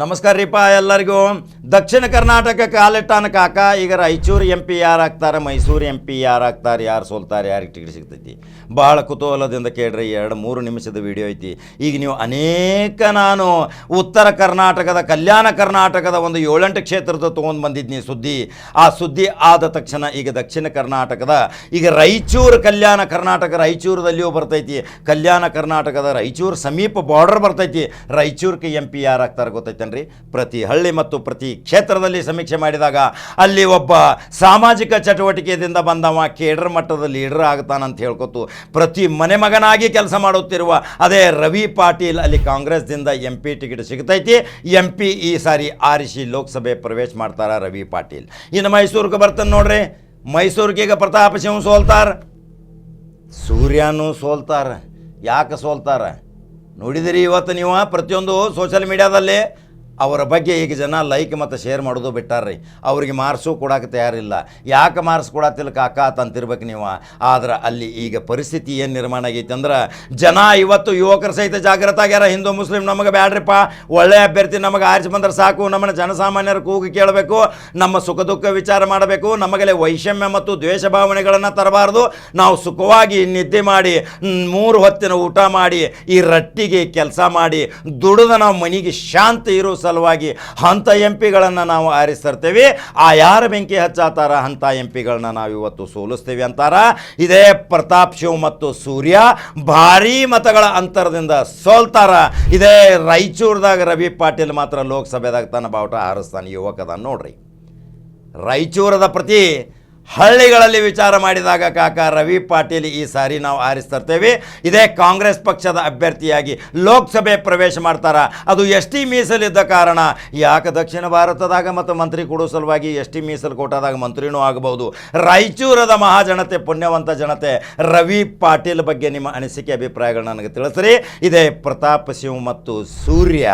ನಮಸ್ಕಾರ ರೀಪ ಎಲ್ಲರಿಗೂ. ದಕ್ಷಿಣ ಕರ್ನಾಟಕ ಕಾಲಿಟ್ಟಾನ ಕಾಕ, ಈಗ ರಾಯಚೂರು ಎಂ ಪಿ ಯಾರು ಆಗ್ತಾರೆ, ಮೈಸೂರು ಎಂ ಪಿ ಯಾರು ಆಗ್ತಾರೆ, ಯಾರು ಸೋಲ್ತಾರೆ, ಯಾರಿಗೆ ಟಿಕೆಟ್ ಸಿಗ್ತೈತಿ? ಭಾಳ ಕುತೂಹಲದಿಂದ ಕೇಳ್ರಿ, ಎರಡು ಮೂರು ನಿಮಿಷದ ವಿಡಿಯೋ ಐತಿ. ಈಗ ನೀವು ಅನೇಕ ನಾನು ಉತ್ತರ ಕರ್ನಾಟಕದ, ಕಲ್ಯಾಣ ಕರ್ನಾಟಕದ ಒಂದು ಏಳೆಂಟು ಕ್ಷೇತ್ರದ ತೊಗೊಂಡು ಬಂದಿದ್ನಿ ಸುದ್ದಿ. ಆ ಸುದ್ದಿ ಆದ ತಕ್ಷಣ ಈಗ ದಕ್ಷಿಣ ಕರ್ನಾಟಕದ, ಈಗ ರಾಯಚೂರು ಕಲ್ಯಾಣ ಕರ್ನಾಟಕ ರಾಯಚೂರದಲ್ಲಿಯೂ ಬರ್ತೈತಿ. ಕಲ್ಯಾಣ ಕರ್ನಾಟಕದ ರಾಯಚೂರು ಸಮೀಪ ಬಾರ್ಡರ್ ಬರ್ತೈತಿ. ರಾಯಚೂರಿಗೆ ಎಂ ಪಿ ಯಾರು ಆಗ್ತಾರೆ ಗೊತ್ತೈತೇನ್ರಿ ಪ್ರತಿ ಹಳ್ಳಿ ಮತ್ತು ಪ್ರತಿ ಕ್ಷೇತ್ರದಲ್ಲಿ ಸಮೀಕ್ಷೆ ಮಾಡಿದಾಗ ಅಲ್ಲಿ ಒಬ್ಬ ಸಾಮಾಜಿಕ ಚಟುವಟಿಕೆಯಿಂದ ಬಂದವ ಕೇಡರ್ ಮಟ್ಟದ ಲೀಡರ್ ಆಗ್ತಾನಂತ ಹೇಳ್ಕೊತು. ಪ್ರತಿ ಮನೆ ಮಗನಾಗಿ ಕೆಲಸ ಮಾಡುತ್ತಿರುವ ಅದೇ ರವಿ ಪಾಟೀಲ್ ಅಲ್ಲಿ ಕಾಂಗ್ರೆಸ್ದಿಂದ ಎಂ ಪಿ ಟಿಕೆಟ್ ಸಿಗ್ತೈತಿ. ಎಂ ಪಿ ಈ ಸಾರಿ ಆರಿಸಿ ಲೋಕಸಭೆ ಪ್ರವೇಶ ಮಾಡ್ತಾರ ರವಿ ಪಾಟೀಲ್. ಇನ್ನು ಮೈಸೂರಿಗೆ ಬರ್ತಾನೆ ನೋಡ್ರಿ. ಮೈಸೂರಿಗೆ ಈಗ ಪ್ರತಾಪ ಸಿಂಹ ಸೋಲ್ತಾರ. ಸೂರ್ಯನೂ ಸೋಲ್ತಾರ. ಯಾಕೆ ಸೋಲ್ತಾರ? ನೋಡಿದಿರಿ ಇವತ್ತು ನೀವು ಪ್ರತಿಯೊಂದು ಸೋಷಿಯಲ್ ಮೀಡಿಯಾದಲ್ಲಿ ಅವರ ಬಗ್ಗೆ ಈಗ ಜನ ಲೈಕ್ ಮತ್ತು ಶೇರ್ ಮಾಡೋದು ಬಿಟ್ಟಾರ್ರಿ. ಅವ್ರಿಗೆ ಮಾರ್ಸೂ ಕೊಡೋಕೆ ತಯಾರಿಲ್ಲ. ಯಾಕೆ ಮಾರ್ಸ್ ಕೊಡತ್ತಿಲ್ಲ ಕಾಕ ಅಂತಿರ್ಬೇಕು ನೀವು? ಆದ್ರೆ ಅಲ್ಲಿ ಈಗ ಪರಿಸ್ಥಿತಿ ಏನು ನಿರ್ಮಾಣ ಆಗೈತೆ ಅಂದ್ರೆ ಜನ ಇವತ್ತು ಯುವಕರ ಸಹಿತ ಜಾಗೃತ ಆಗ್ಯಾರ. ಹಿಂದೂ, ಮುಸ್ಲಿಂ ನಮಗೆ ಬ್ಯಾಡ್ರಿಪ್ಪ. ಒಳ್ಳೆ ಅಭ್ಯರ್ಥಿ ನಮಗೆ ಆರಿಸಿ ಬಂದ್ರೆ ಸಾಕು. ನಮ್ಮನ್ನು ಜನಸಾಮಾನ್ಯರ ಕೂಗಿ ಕೇಳಬೇಕು. ನಮ್ಮ ಸುಖ ದುಃಖ ವಿಚಾರ ಮಾಡಬೇಕು. ನಮಗಲೇ ವೈಷಮ್ಯ ಮತ್ತು ದ್ವೇಷ ಭಾವನೆಗಳನ್ನು ತರಬಾರ್ದು. ನಾವು ಸುಖವಾಗಿ ನಿದ್ದೆ ಮಾಡಿ ಮೂರು ಹೊತ್ತಿನ ಊಟ ಮಾಡಿ, ಈ ರಟ್ಟಿಗೆ ಕೆಲಸ ಮಾಡಿ, ದುಡಿದ ನಾವು ಮನೆಗೆ ಶಾಂತಿ ಇರೋ ಸಲುವಾಗಿ ಅಂಥ ಎಂ ಪಿಗಳನ್ನು ನಾವು ಆರಿಸ್ತಿರ್ತೇವೆ. ಆ ಯಾರ ಬೆಂಕಿ ಹಚ್ಚಾತಾರ ಅಂಥ ಎಂ ಪಿಗಳನ್ನ ನಾವು ಇವತ್ತು ಸೋಲಿಸ್ತೇವೆ ಅಂತಾರ. ಇದೇ ಪ್ರತಾಪ್ ಶಿವ್ ಮತ್ತು ಸೂರ್ಯ ಭಾರೀ ಮತಗಳ ಅಂತರದಿಂದ ಸೋಲ್ತಾರ. ಇದೇ ರಾಯಚೂರ್ದಾಗ ರವಿ ಪಾಟೀಲ್ ಮಾತ್ರ ಲೋಕಸಭೆದಾಗ ತನ್ನ ಬಾವುಟ ಹಾರಿಸ್ತಾನೆ ಯುವಕದ ನೋಡ್ರಿ. ರಾಯಚೂರದ ಪ್ರತಿ ಹಳ್ಳಿಗಳಲ್ಲಿ ವಿಚಾರ ಮಾಡಿದಾಗ ಕಾಕ ರವಿ ಪಾಟೀಲ್ ಈ ಸಾರಿ ನಾವು ಆರಿಸ್ತರ್ತೇವೆ. ಇದೇ ಕಾಂಗ್ರೆಸ್ ಪಕ್ಷದ ಅಭ್ಯರ್ಥಿಯಾಗಿ ಲೋಕಸಭೆ ಪ್ರವೇಶ ಮಾಡ್ತಾರ. ಅದು ಎಸ್ ಟಿ ಮೀಸಲಿದ್ದ ಕಾರಣ. ಯಾಕೆ ದಕ್ಷಿಣ ಭಾರತದಾಗ ಮತ್ತು ಮಂತ್ರಿ ಕೊಡೋ ಸಲುವಾಗಿ ಎಸ್ ಟಿ ಮೀಸಲು ಕೋಟಾದಾಗ ಮಂತ್ರಿನೂ ಆಗಬಹುದು. ರಾಯಚೂರದ ಮಹಾಜನತೆ, ಪುಣ್ಯವಂತ ಜನತೆ, ರವಿ ಪಾಟೀಲ್ ಬಗ್ಗೆ ನಿಮ್ಮ ಅನಿಸಿಕೆ, ಅಭಿಪ್ರಾಯಗಳನ್ನ ನನಗೆ ತಿಳಿಸ್ರಿ. ಇದೇ ಪ್ರತಾಪ್ ಸಿಂಹ ಮತ್ತು ಸೂರ್ಯ.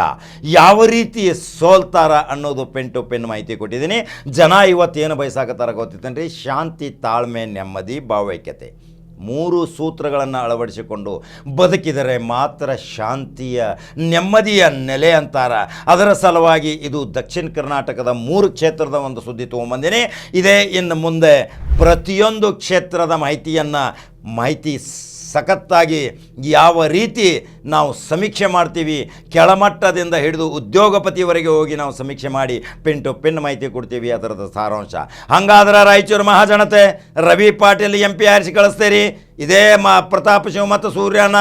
ಯಾವ ರೀತಿ ಸೋಲ್ತಾರ ಅನ್ನೋದು ಪೆನ್ ಟು ಪೆನ್ ಮಾಹಿತಿ ಕೊಟ್ಟಿದ್ದೀನಿ. ಜನ ಇವತ್ತೇನು ಬಯಸಾಕತ್ತಾರ ಗೊತ್ತಿತ್ತೇನ್ರಿ? ಶಾಂತಿ ತಾಳ್ಮೆ, ನೆಮ್ಮದಿ, ಭಾವೈಕ್ಯತೆ. ಮೂರು ಸೂತ್ರಗಳನ್ನು ಅಳವಡಿಸಿಕೊಂಡು ಬದುಕಿದರೆ ಮಾತ್ರ ಶಾಂತಿಯ, ನೆಮ್ಮದಿಯ ನೆಲೆ ಅಂತಾರ. ಅದರ ಸಲುವಾಗಿ ಇದು ದಕ್ಷಿಣ ಕರ್ನಾಟಕದ ಮೂರು ಕ್ಷೇತ್ರದ ಒಂದು ಸುದ್ದಿ ತೊಗೊಂಬಂದಿನಿ. ಇದೇ ಇನ್ನು ಮುಂದೆ ಪ್ರತಿಯೊಂದು ಕ್ಷೇತ್ರದ ಮಾಹಿತಿಯನ್ನು ಮಾಹಿತಿ ಸಖತ್ತಾಗಿ ಯಾವ ರೀತಿ ನಾವು ಸಮೀಕ್ಷೆ ಮಾಡ್ತೀವಿ, ಕೆಳಮಟ್ಟದಿಂದ ಹಿಡಿದು ಉದ್ಯೋಗಪತಿವರೆಗೆ ಹೋಗಿ ನಾವು ಸಮೀಕ್ಷೆ ಮಾಡಿ ಪಿನ್ ಟು ಪಿನ್ ಮಾಹಿತಿ ಕೊಡ್ತೀವಿ ಅದರದ ಸಾರಾಂಶ. ಹಂಗಾದ್ರೆ ರಾಯಚೂರು ಮಹಾಜನತೆ, ರವಿ ಪಾಟೀಲ್ ಎಂ ಪಿ ಆರಿಸಿ ಕಳಿಸ್ತೀರಿ, ಇದೇ ಮಾ ಪ್ರತಾಪ್ ಶಿವ ಮತ್ತು ಸೂರ್ಯನ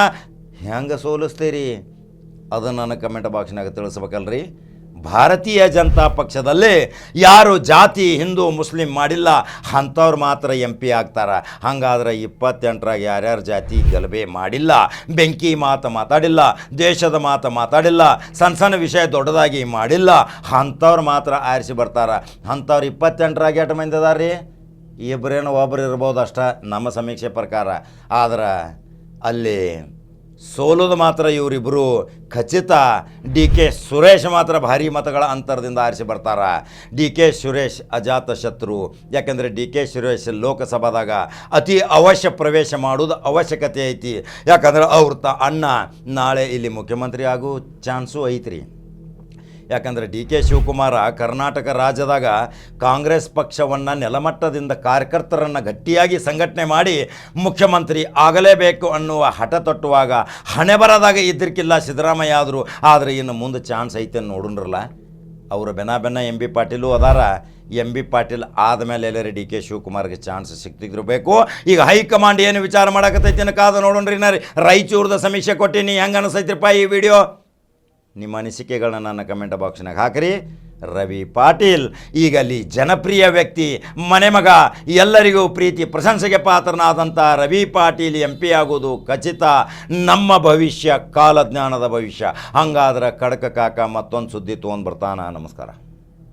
ಹೆಂಗೆ ಸೋಲಿಸ್ತೀರಿ? ಅದನ್ನು ನನ್ನ ಕಮೆಂಟ್ ಬಾಕ್ಸ್ನಾಗ ತಿಳಿಸ್ಬೇಕಲ್ರಿ. ಭಾರತೀಯ ಜನತಾ ಪಕ್ಷದಲ್ಲಿ ಯಾರು ಜಾತಿ, ಹಿಂದೂ, ಮುಸ್ಲಿಂ ಮಾಡಿಲ್ಲ, ಅಂಥವ್ರು ಮಾತ್ರ ಎಂ ಪಿ ಆಗ್ತಾರೆ. ಹಾಗಾದ್ರೆ ಇಪ್ಪತ್ತೆಂಟರಾಗ ಯಾರ್ಯಾರು ಜಾತಿ ಗಲಭೆ ಮಾಡಿಲ್ಲ, ಬೆಂಕಿ ಮಾತು ಮಾತಾಡಿಲ್ಲ, ದೇಶದ ಮಾತು ಮಾತಾಡಿಲ್ಲ, ಸಣ್ಣ ಸಣ್ಣ ವಿಷಯ ದೊಡ್ಡದಾಗಿ ಮಾಡಿಲ್ಲ, ಅಂಥವ್ರು ಮಾತ್ರ ಆರಿಸಿ ಬರ್ತಾರೆ. ಅಂಥವ್ರು ಇಪ್ಪತ್ತೆಂಟರಾಗ ಎಟ್ಟು ಮಂದಿ ಅದಾರ ಇಬ್ಬರೇನೋ ಒಬ್ರು ಇರ್ಬೋದು ಅಷ್ಟೇ, ನಮ್ಮ ಸಮೀಕ್ಷೆ ಪ್ರಕಾರ. ಆದ್ರೆ ಅಲ್ಲಿ ಸೋಲೋದು ಮಾತ್ರ ಇವರಿಬ್ಬರು ಖಚಿತ ಡಿ ಕೆ ಸುರೇಶ್ ಮಾತ್ರ ಭಾರಿ ಮತಗಳ ಅಂತರದಿಂದ ಆರಿಸಿ ಬರ್ತಾರೆ. ಡಿ ಕೆ ಸುರೇಶ್ ಅಜಾತ ಶತ್ರು. ಯಾಕೆಂದರೆ ಡಿ ಕೆ ಸುರೇಶ್ ಲೋಕಸಭಾದಾಗ ಅತಿ ಅವಶ್ಯ ಪ್ರವೇಶ ಮಾಡೋದು ಅವಶ್ಯಕತೆ ಐತಿ. ಯಾಕಂದ್ರೆ ಅವ್ರ ಅಣ್ಣ ನಾಳೆ ಇಲ್ಲಿ ಮುಖ್ಯಮಂತ್ರಿ ಆಗೋ ಚಾನ್ಸು ಐತ್ರಿ. ಯಾಕಂದರೆ ಡಿ ಕೆ ಶಿವಕುಮಾರ ಕರ್ನಾಟಕ ರಾಜ್ಯದಾಗ ಕಾಂಗ್ರೆಸ್ ಪಕ್ಷವನ್ನು ನೆಲಮಟ್ಟದಿಂದ ಕಾರ್ಯಕರ್ತರನ್ನು ಗಟ್ಟಿಯಾಗಿ ಸಂಘಟನೆ ಮಾಡಿ ಮುಖ್ಯಮಂತ್ರಿ ಆಗಲೇಬೇಕು ಅನ್ನುವ ಹಠ ತೊಟ್ಟುವಾಗ ಹಣೆ ಬರದಾಗ ಇದ್ದಿರ್ಕಿಲ್ಲ ಸಿದ್ದರಾಮಯ್ಯ ಆದರೂ. ಆದರೆ ಇನ್ನು ಮುಂದೆ ಚಾನ್ಸ್ ಐತೆ ನೋಡೋಣ್ರಲ್ಲ ಅವರು ಬೆನ್ನ ಬೆನ್ನ ಎಂ ಬಿ ಪಾಟೀಲು ಅದಾರ. ಎಂ ಬಿ ಪಾಟೀಲ್ ಆದಮೇಲೆ ಎಲ್ಲರೂ ಡಿ ಕೆ ಶಿವಕುಮಾರ್ಗೆ ಚಾನ್ಸ್ ಸಿಗ್ತಿದ್ದಿರಬೇಕು ಈಗ ಹೈಕಮಾಂಡ್ ಏನು ವಿಚಾರ ಮಾಡಕತ್ತೈತಿ ಅನ್ನೋ ಕಾದ ನೋಡೋಣ್ರಿ ನಾ ರಾಯಚೂರದ ಸಮೀಕ್ಷೆ ಕೊಟ್ಟಿನಿ, ಹೆಂಗೆ ಅನಿಸೈತ್ರಿಪ್ಪ ಈ ವಿಡಿಯೋ? ನಿಮ್ಮ ಅನಿಸಿಕೆಗಳನ್ನ ನನ್ನ ಕಮೆಂಟ್ ಬಾಕ್ಸ್ನಾಗ ಹಾಕಿರಿ. ರವಿ ಪಾಟೀಲ್ ಈಗ ಅಲ್ಲಿ ಜನಪ್ರಿಯ ವ್ಯಕ್ತಿ, ಮನೆ ಮಗ, ಎಲ್ಲರಿಗೂ ಪ್ರೀತಿ, ಪ್ರಶಂಸೆಗೆ ಪಾತ್ರನಾದಂಥ ರವಿ ಪಾಟೀಲ್ ಎಂ ಪಿ ಆಗೋದು ಖಚಿತ. ನಮ್ಮ ಭವಿಷ್ಯ, ಕಾಲಜ್ಞಾನದ ಭವಿಷ್ಯ. ಹಂಗಾದ್ರೆ ಕಡಕ ಕಾಕ ಮತ್ತೊಂದು ಸುದ್ದಿ ತೊಗೊಂಡು ಬರ್ತಾನ. ನಮಸ್ಕಾರ.